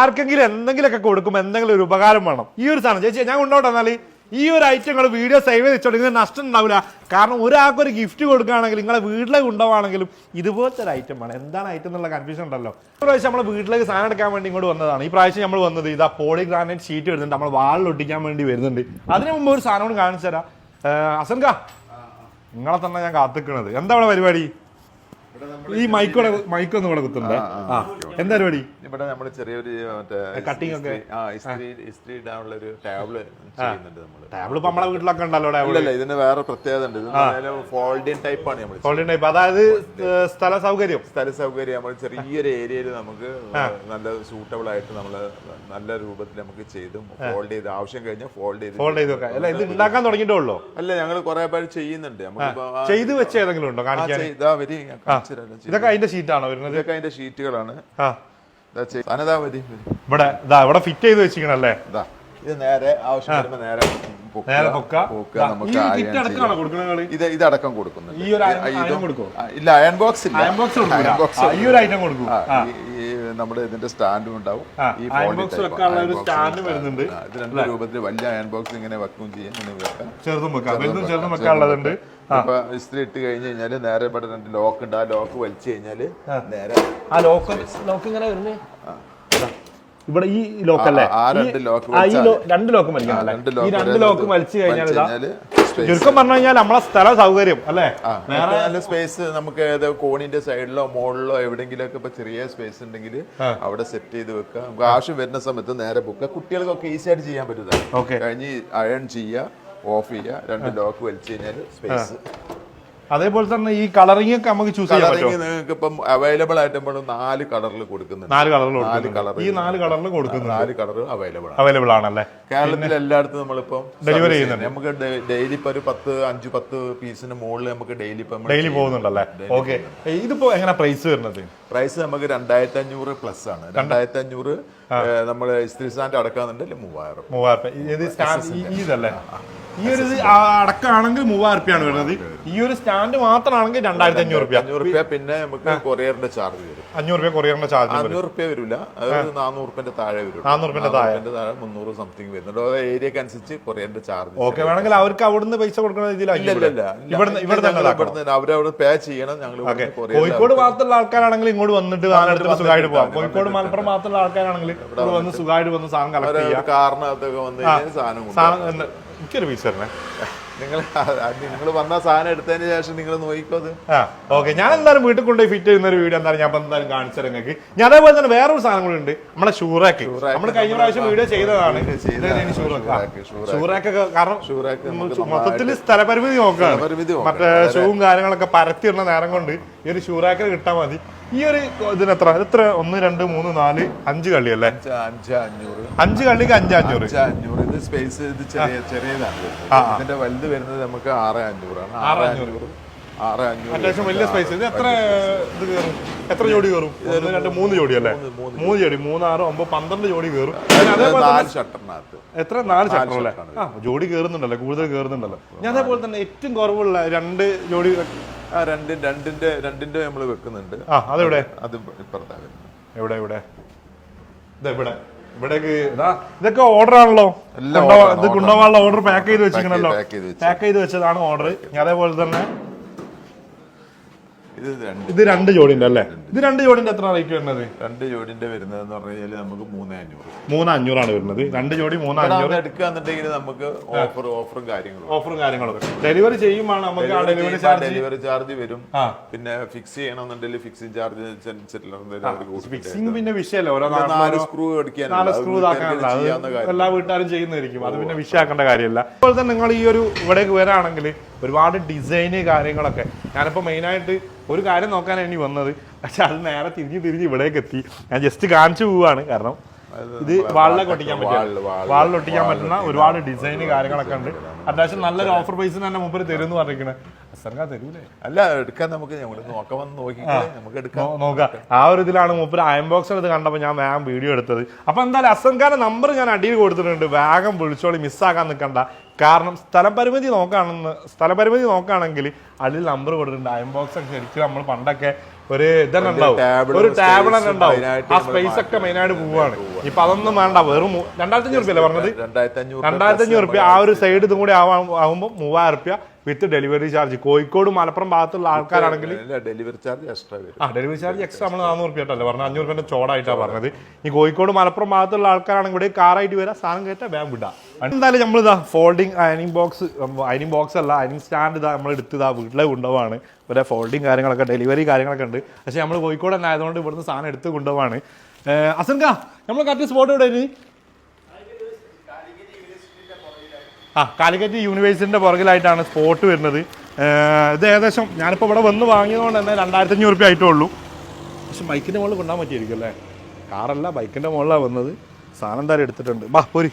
ആർക്കെങ്കിലും എന്തെങ്കിലുമൊക്കെ കൊടുക്കും എന്തെങ്കിലും ഒരു ഉപകാരം വേണം. ഈ ഒരു സാധനം ചേച്ചി ഞാൻ കൊണ്ടോട്ടെ എന്നാൽ ഈ ഒരു ഐറ്റങ്ങൾ വീഡിയോ സേവ് ചെയ്ത് വെച്ചോണ്ട് നിങ്ങൾക്ക് നഷ്ടം ഉണ്ടാവില്ല കാരണം ഒരാൾക്കൊരു ഗിഫ്റ്റ് കൊടുക്കുകയാണെങ്കിൽ നിങ്ങളെ വീട്ടിലേക്ക് ഉണ്ടാവുകയാണെങ്കിലും ഇതുപോലത്തെ ഒരു ഐറ്റം വേണം. എന്താണ് ഐറ്റം എന്നുള്ള കൺഫ്യൂഷൻ ഉണ്ടല്ലോ. ഈ പ്രാവശ്യം നമ്മൾ വീട്ടിലേക്ക് സാധനം എടുക്കാൻ വേണ്ടി ഇങ്ങോട്ട് വന്നതാണ്. ഈ പ്രാവശ്യം നമ്മൾ വന്നത് ഇതാ പോളി ഗ്രാനൈറ്റ് ഷീറ്റ് വരുന്നുണ്ട്. നമ്മൾ വാളിൽ ഒട്ടിക്കാൻ വേണ്ടി വരുന്നുണ്ട്. അതിന് മുമ്പ് ഒരു സാധനം കൂടി കാണിച്ചു തരാം. അസൻക നിങ്ങളെ തന്നെ ഞാൻ കാത്തിക്കണത്. എന്താ ഇവിടെ പരിപാടി? ഈ മൈക്കോടെ മൈക്കൊന്നും ഇവിടെ കുത്തുന്നുണ്ട്? ആ എന്താ പരിപാടി? ഇവിടെ നമ്മൾ ചെറിയൊരു മറ്റേ കട്ടിംഗ് ഒക്കെ? ഇസ്ത്രി ഇടാനുള്ള ഒരു ടാബ്ല് ചെയ്യുന്നുണ്ട് നമ്മൾ ടേബിൾ ഇപ്പൊ നമ്മളെ വീട്ടിലൊക്കെ ഉണ്ടല്ലോ ടേബിൾ ഇല്ലല്ല ഇതിന് വേറെ പ്രത്യേകത ഉണ്ട്. ഇത് ഫോൾഡിങ് ടൈപ്പ് ആണ് നമ്മൾ ഫോൾഡിങ് ടൈപ്പ് അതായത് സ്ഥല സൗകര്യം. സ്ഥല സൗകര്യം. നമ്മൾ ചെറിയൊരു ഏരിയയിൽ നമുക്ക് നല്ല സൂട്ടബിൾ ആയിട്ട് നമ്മൾ നല്ല രൂപത്തിൽ നമുക്ക് ചെയ്ത് ഫോൾഡ് ചെയ്ത് ആവശ്യം കഴിഞ്ഞാൽ ഫോൾഡ് ചെയ്ത് ഫോൾഡ് ചെയ്ത് അല്ല ഇത് ഉണ്ടാക്കാൻ തുടങ്ങിയിട്ടുള്ളൂ അല്ല ഞങ്ങൾ കുറെ പേര് ചെയ്യുന്നുണ്ട്. നമുക്കിപ്പോ ആ- ചെയ്ത് വെച്ച ഏതെങ്കിലും ഉണ്ടോ കാണിക്കാൻ ഇതൊക്കെ അതിന്റെ ഷീറ്റാണോ വരുന്നത്? ഇതൊക്കെ അതിന്റെ ഷീറ്റുകളാണ് ആ. ഇതാ ചെയ്- അനതാ വരി വരി. ഇവിടെ ഇതാ ഇവിടെ ഫിറ്റ് ചെയ്ത് വെച്ചിരിക്കണല്ലേ? ഇതാ ഇത് നേരെ ആവശ്യം വരുമ്പോ നേരെ ഇത് ഇതടക്കം കൊടുക്കുന്നു ഇല്ല അയൺ ബോക്സ് ഇല്ല. അയൺ ബോക്സ് ഈ ഒരു ഐറ്റം കൊടുക്കും. നമ്മുടെ ഇതിന്റെ സ്റ്റാൻഡും ഉണ്ടാവും. ഈ box വരുന്നുണ്ട്. ഇത് രണ്ട് രൂപത്തിൽ വലിയ അയൺ ബോക്സ് ഇങ്ങനെ വെക്കുകയും ചെയ്യാം വെക്കാം. ചെറുതും വെക്കാം. ചെറുതും വെക്കാനുള്ളതുണ്ട്. ഇപ്പൊ ഇസ്ത്രി ഇട്ട് കഴിഞ്ഞ് കഴിഞ്ഞാൽ നേരെ ഇവിടെ രണ്ട് ലോക്ക് ഉണ്ട്. ആ ലോക്ക് വലിച്ചു കഴിഞ്ഞാൽ നേരെ ആ ലോക്ക് ലോക്ക് ഇങ്ങനെ വരുന്നേ? ഇവിടെ ഈ ലോക്ക് അല്ലേ? രണ്ട് ലോക്ക് ഈ രണ്ട് ലോക്ക് വലിക്കണം ഈ രണ്ട് ലോക്ക് ലോക്ക് വലിച്ചു കഴിഞ്ഞാൽ ചുരുക്കം പറഞ്ഞു കഴിഞ്ഞാൽ നമ്മളെ സ്ഥല സൗകര്യം അല്ലേ? വേറെ നല്ല സ്പേസ് നമുക്ക് ഏത് കോണിന്റെ സൈഡിലോ മുകളിലോ എവിടെങ്കിലും ഒക്കെ ഇപ്പൊ ചെറിയ സ്പേസ് ഉണ്ടെങ്കിൽ അവിടെ സെറ്റ് ചെയ്ത് വെക്കാം നമുക്ക് ആവശ്യം വരുന്ന സമയത്ത് നേരെ ബുക്ക് കുട്ടികൾക്കൊക്കെ ഈസി ആയിട്ട് ചെയ്യാൻ പറ്റുന്നതാണ്. Okay. കഴിഞ്ഞ് അയൺ ചെയ്യുക. ഓഫ് ചെയ്യുക രണ്ട് ലോക്ക് വലിച്ചു കഴിഞ്ഞാൽ സ്പേസ് അതേപോലെ തന്നെ ഈ കളറിംഗ് ഒക്കെ നമുക്ക് ചൂസ് ചെയ്യാൻ പറ്റും നിങ്ങൾക്ക് ഇപ്പം അവൈലബിൾ ആയിട്ട് നമ്മൾ നാല് കളറിൽ കൊടുക്കുന്നുണ്ട്. നാല് കളറിൽ നാല് കളർ ഈ നാല് കളറിൽ കൊടുക്കുന്നു നാല് കളർ അവൈലബിൾ ആണ്. അവൈലബിൾ ആണല്ലേ? കേരളത്തിൽ എല്ലായിടത്തും നമ്മളിപ്പം ഡെലിവറി ചെയ്യുന്നുണ്ട്. നമുക്ക് ഡെയിലി ഇപ്പൊ ഒരു പത്ത് അഞ്ച് പത്ത് പീസിന് മുകളിൽ നമുക്ക് ഡെയിലി ഇപ്പം ഡെയിലി പോകുന്നുണ്ടല്ലേ? ഓക്കെ ഇതിപ്പോ എങ്ങനെ പ്രൈസ് വരുന്നത്? പ്രൈസ് നമുക്ക് രണ്ടായിരത്തി അഞ്ഞൂറ് പ്ലസ് ആണ് രണ്ടായിരത്തി അഞ്ഞൂറ് നമ്മൾ ഇസ്ത്രി സ്റ്റാൻഡ് അടക്കാന്നുണ്ടെങ്കിൽ മൂവായിരം മൂവായിരം ഈ ഇതല്ലേ? ഈ ഒരു അടക്കാണെങ്കിൽ മൂവായിരം റുപ്യാണ് വരുന്നത്. ഈ ഒരു സ്റ്റാൻഡ് മാത്രമാണെങ്കിൽ രണ്ടായിരത്തി അഞ്ഞൂറ് രൂപ അഞ്ഞൂറ് രൂപ പിന്നെ നമുക്ക് കൊറിയറിന്റെ ചാർജ് വരും. അഞ്ഞൂറ് രൂപ കൊറിയറിന്റെ ചാർജ് അഞ്ഞൂറ് രൂപ വരില്ല. അതായത് നാനൂറ് രൂപന്റെ താഴെ വരും. നാനൂറ് രൂപന്റെ താഴെ. താഴെ മുന്നൂറ് സംതിങ് വരുന്നുണ്ട്. ഓരോ ഏരിയക്ക് അനുസരിച്ച് കൊറിയറിന്റെ ചാർജ് ഓക്കെ വേണമെങ്കിൽ അവർക്ക് അവിടുന്ന് പൈസ കൊടുക്കുന്ന ഇല്ല ഇവിടെ തന്നെ അവരവിടെ പേ ചെയ്യണം. ഞങ്ങൾ കോഴിക്കോട് ഭാഗത്തുള്ള ആൾക്കാരാണെങ്കിൽ ഇങ്ങോട്ട് വന്നിട്ട് സാധനം എടുത്തിട്ട് സുഖമായിട്ട് പോവാം. കോഴിക്കോട് മലപ്പുറം മാത്രമുള്ള ആൾക്കാരാണെങ്കിൽ ഇവിടെ വന്ന് സുഖമായിട്ട് വന്ന് സാധനം കളക്ട് ചെയ്യാം. കാറിനകത്തൊക്കെ വന്നു കഴിഞ്ഞാൽ സാധനം കൊണ്ടുപോകും. സാധനം തന്നെ- എനിക്കൊരു പീസ് തരണേ. നിങ്ങൾ നിങ്ങൾ വന്ന സാധനം എടുത്തതിന് ശേഷം നിങ്ങൾ നോക്കിക്കോ അത്. ആ ഓക്കെ. ഞാൻ എന്തായാലും വീട്ടിൽ കൊണ്ടുപോയി ഫിറ്റ് ചെയ്യുന്ന ഒരു വീഡിയോ എന്തായാലും ഞാൻ ഇപ്പൊ എന്തായാലും കാണിച്ചു തരാം നിങ്ങൾക്ക്. ഞാൻ അതേപോലെ തന്നെ വേറൊരു സാധനം കൂടി ഉണ്ട്. നമ്മുടെ ഷൂറാക്ക്. നമ്മൾ കഴിഞ്ഞ പ്രാവശ്യം വീഡിയോ ചെയ്തതാണ്. ചെയ്തതാണ്. ഷൂറാക്ക്. ഷൂറാക്ക്, കാരണം ഷൂറാക്ക് നമുക്ക് മൊത്തത്തിൽ സ്ഥലപരിമിതി നോക്കുകയാണ്. സ്ഥലപരിമിതി നോക്കണം. മറ്റേ ഷൂവും കാര്യങ്ങളൊക്കെ പരത്തിയിടുന്ന നേരം കൊണ്ട് ഈ ഒരു ഷൂറാക്കിൽ കിട്ടാൻ മതി. ഈ ഒരു ഇതിന് എത്ര? എത്ര ഒന്ന് രണ്ട് മൂന്ന് നാല് അഞ്ച് കള്ളി അല്ലേ അഞ്ച് അഞ്ഞൂറ്. അഞ്ച് കളിക്ക് അഞ്ച് അഞ്ഞൂറ്. ഇത് സ്പേസ് ഇത് ചെറിയ ചെറിയതാണ്. ഇതിന്റെ വലുത് വരുന്നത് നമുക്ക് ആറ് അഞ്ഞൂറാണ്. ആറ് അഞ്ഞൂറ്. ആറ് അഞ്ഞൂറ് അത്യാവശ്യം വലിയ സ്പേസ് ഇത് എത്ര ഇത് കയറും? എത്ര ജോഡി കയറും? ഒന്ന് രണ്ട് മൂന്ന് ജോഡി അല്ലേ? മൂന്ന് ജോഡി. മൂന്നാറ് ഒമ്പത് പന്ത്രണ്ട് ജോഡി കയറും. ഷട്ടറിനകത്ത്. എത്ര? നാല് ഷട്ടർ അല്ലേ ആ ജോഡി കയറുന്നുണ്ടല്ലോ. കൂടുതൽ കയറുന്നുണ്ടല്ലോ. ഞാൻ അതേപോലെ തന്നെ ഏറ്റവും കുറവുള്ള രണ്ട് ജോഡി ആ രണ്ടും രണ്ടിന്റെ രണ്ടിന്റെ നമ്മൾ വെക്കുന്നുണ്ട്. ആ അതെവിടെ? അത് ഇപ്പുറത്താ. വരുന്നത് എവിടെ? എവിടെ ഇത് ഇവിടേക്ക് ഇതാ ഇതൊക്കെ ഓർഡർ ആണല്ലോ. ഇത് കൊണ്ടുപോകാനുള്ള ഓർഡർ പാക്ക് ചെയ്ത് വെച്ചിരിക്കണല്ലോ. പാക്ക് ചെയ്ത് വെച്ചതാണ് ഓർഡർ അതേപോലെ തന്നെ ഇത് രണ്ട് ഇത് രണ്ട് ജോഡിന്റെ അല്ലേ? ഇത് രണ്ട് ജോഡിന്റെ എത്ര റേറ്റ് വരുന്നത്? രണ്ട് ജോഡിന്റെ വരുന്നത് പറഞ്ഞു കഴിഞ്ഞാൽ നമുക്ക് മൂന്ന് അഞ്ഞൂറ് മൂന്ന് അഞ്ഞൂറാണ് വരുന്നത്. രണ്ട് ജോഡി മൂന്ന് അഞ്ഞൂറ് ഇവിടെ നമുക്ക് ഓഫർ ഓഫറും കാര്യങ്ങളും. ഓഫറും കാര്യങ്ങളൊക്കെ ഡെലിവറി ചെയ്യുമ്പോൾ നമുക്ക് ഡെലിവറി ചാർജ് ഡെലിവറി ചാർജ് വരും. പിന്നെ ഫിക്സ് ചെയ്യണമെന്നുണ്ടെങ്കിൽ ഫിക്സിംഗ് ചാർജ് അനുസരിച്ചുള്ള ഫിക്സിംഗ് പിന്നെ വിഷയമല്ല. ഓരോ നാല് സ്ക്രൂ നാല് സ്ക്രൂ ഇതാക്കാനുള്ള എല്ലാ വീട്ടുകാരും ചെയ്യുന്നതായിരിക്കും. അത് പിന്നെ വിഷയാക്കേണ്ട കാര്യമല്ല. അതുപോലെ തന്നെ നിങ്ങൾ ഈ ഒരു ഇവിടേക്ക് വരാണെങ്കിൽ ഒരുപാട് ഡിസൈന് കാര്യങ്ങളൊക്കെ. ഞാനിപ്പോൾ മെയിനായിട്ട് ഒരു കാര്യം നോക്കാനാണ് ഇനി വന്നത്. പക്ഷെ അത് നേരെ തിരിഞ്ഞ് തിരിഞ്ഞ് ഇവിടേക്ക് എത്തി. ഞാൻ ജസ്റ്റ് കാണിച്ചു പോവുകയാണ് കാരണം ഇത് വാളിലൊക്കെ ഒട്ടിക്കാൻ പറ്റും വാളിൽ ഒട്ടിക്കാൻ പറ്റുന്ന ഒരുപാട് ഡിസൈൻ കാര്യങ്ങളൊക്കെ ഉണ്ട് അത്യാവശ്യം നല്ലൊരു ഓഫർ പ്രൈസ് തന്നെ മുമ്പിൽ തരും എന്ന് പറഞ്ഞിരിക്കണേ തരൂലേ. അല്ല എടുക്കാൻ നമുക്ക്. നോക്കാം നോക്കി നമുക്ക് എടുക്കാം. നോക്കാം. ആ ഒരു ഇതിലാണ് മൂപ്പര് അയൺ ബോക്സ് എടുത്ത് കണ്ടപ്പോൾ ഞാൻ വേഗം വീഡിയോ എടുത്തത്. അപ്പൊ എന്തായാലും അസംഖാന്റെ നമ്പർ ഞാൻ അടിയിൽ കൊടുത്തിട്ടുണ്ട്. വേഗം വിളിച്ചോളി മിസ്സാക്കാൻ നിൽക്കണ്ട കാരണം സ്ഥലപരിമിതി നോക്കുകയാണെന്ന് സ്ഥലപരിമിതി നോക്കുകയാണെങ്കിൽ അടിയിൽ നമ്പർ കൊടുത്തിട്ടുണ്ട്. അയൺ ബോക്സ് ഒക്കെ ശരിക്കും നമ്മൾ പണ്ടൊക്കെ ഒരു ഇതന്നെ ഉണ്ടാവും. ഒരു ടാബിൾ തന്നെ ഉണ്ടാവും. ആ സ്പേസ് ഒക്കെ മെയിനായിട്ട് പോവാണ്. ഇപ്പൊ അതൊന്നും വേണ്ട വെറും രണ്ടായിരത്തി അഞ്ഞൂറ് പറഞ്ഞത്? രണ്ടായിരത്തി അഞ്ഞൂറ് രണ്ടായിരത്തി അഞ്ഞൂറ് ആ ഒരു സൈഡ് ഇതും കൂടി ആവുമ്പോൾ മൂവായിരം റുപ്യ. With delivery charge. Kozhikode Malappuram ഭാഗത്തുള്ള ആൾക്കാരാണെങ്കിൽ ഡെലിവറി ചാർജ് എക്സ്ട്രാ വരും. ആ ഡെലിവറി ചാർജ് എക്സ്ട്രാ നമ്മൾ നാനൂറ് റുപ്യട്ടല്ലേ പറഞ്ഞത് അഞ്ഞൂറ് റുപ്യന്റെ ചോടായിട്ടാണ് പറഞ്ഞത്. ഈ കോഴിക്കോട് മലപ്പുറം ഭാഗത്തുള്ള ആൾക്കാരാണെങ്കിൽ ഇവിടെ കാറായിട്ട് വരാം. സാധനം കയറ്റാ വേഗം വിടാം. എന്തായാലും നമ്മൾ ഇതാ ഫോൾഡിങ് അയനിങ് ബോക്സ് അയനിങ് ബോക്സ് അല്ല അയനിങ് സ്റ്റാൻഡ് ഇതാ നമ്മൾ എടുത്ത് ഇതാ വീട്ടിലെ കൊണ്ടുപോവാണ്. ഇവിടെ ഫോൾഡിങ് കാര്യങ്ങളൊക്കെ ഡെലിവറി കാര്യങ്ങളൊക്കെ ഉണ്ട്. പക്ഷേ നമ്മൾ കോഴിക്കോട് തന്നെ ആയതുകൊണ്ട് ഇവിടുന്ന് സാധനം എടുത്ത് കൊണ്ടുപോവാണ്. അസൻകാ നമ്മൾ കറക്റ്റ് സ്പോട്ട് എവിടെ ഇനി ആ കാലിക്കറ്റ് യൂണിവേഴ്സിറ്റിന്റെ പുറകിലായിട്ടാണ് സ്പോട്ട് വരുന്നത്. ഇത് ഏകദേശം ഞാനിപ്പോൾ ഇവിടെ വന്ന് വാങ്ങിയതുകൊണ്ട് തന്നെ രണ്ടായിരത്തി അഞ്ഞൂറ് റുപ്യ ആയിട്ടേ ഉള്ളൂ പക്ഷെ ബൈക്കിന്റെ മുകളിൽ കൊണ്ടാൻ പറ്റിയിരിക്കും അല്ലേ? കാറല്ല ബൈക്കിന്റെ മുകളിലാണ് വന്നത്. സാധനം എന്തായാലും എടുത്തിട്ടുണ്ട്. ബാ പോരി.